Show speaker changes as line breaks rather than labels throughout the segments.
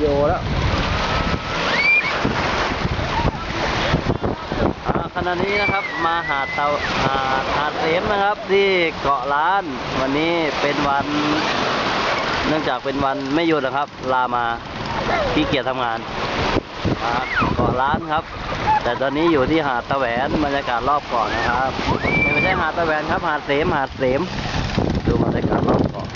โอแล้วขณะนี้นะครับมาหาดเตาหาดหาดเสมนะครับที่เกาะล้าน วันนี้เป็นวัน เนื่องจากเป็นวันไม่หยุดนะครับ ลามาขี้เกียจทำงานมาเกาะล้านครับ แต่ตอนนี้อยู่ที่หาดตะแหวนบรรยากาศรอบเกาะนะครับไม่ใช่หาดตะแหวนครับหาดเสมหาดเสมดูบรรยากาศรอบเกาะ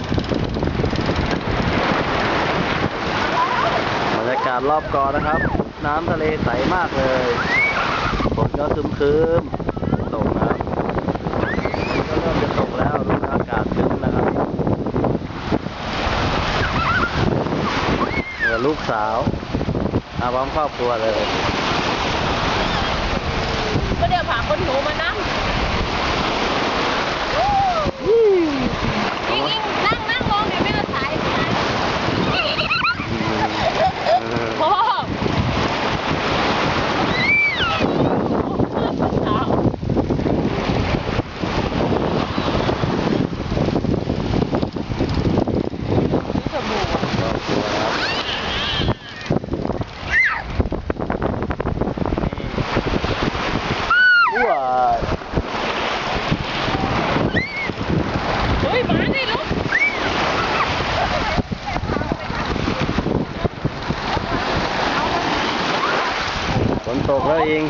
บรรยากาศรอบกาะนะครับ น้ำทะเลใสมากเลยฝนก็คึมๆตกนะครับก็เริ่มจะตกแล้วดูอากาศคึ้มนะครับเหลือลูกสาวมาพร้อมครอบครัวเลย
ก็เดี๋ยวพาคนหนูมานั่ง น
ตกแล้วเอง